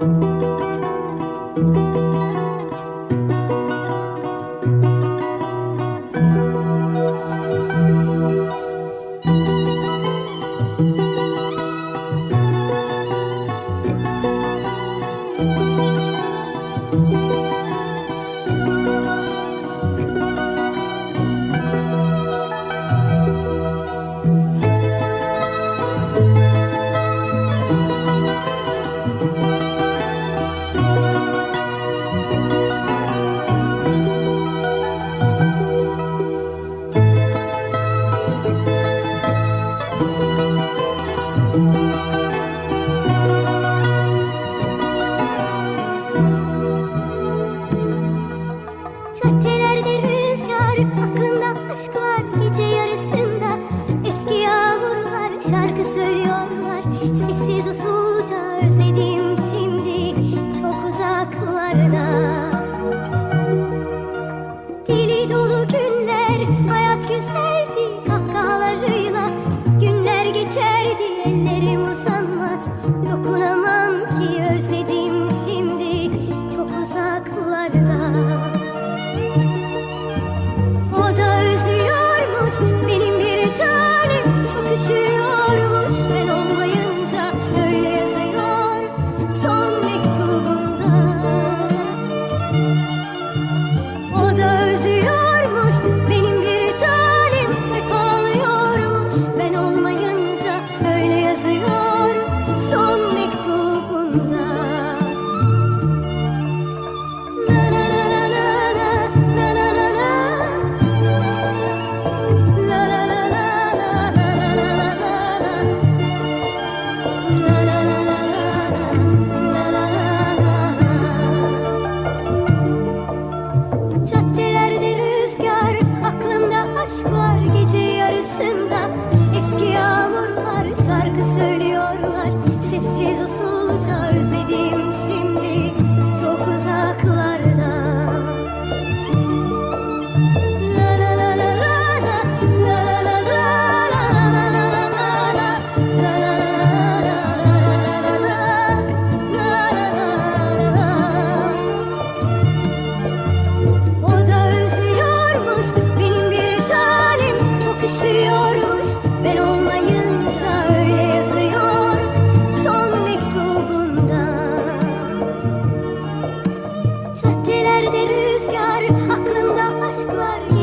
thank you Caddelerde rüzgar Aklında aşk var gece yarısında. Eski yağmurlar şarkı söylüyorlar. Sessiz usulca özledim şimdi Çok uzaklarda. Deli dolu günler Hayat güzeldi kahkahalarıyla. Günler geçerdi ellerim uzanmaz Dokunamaz. lugar. Yalnızca özledim blood.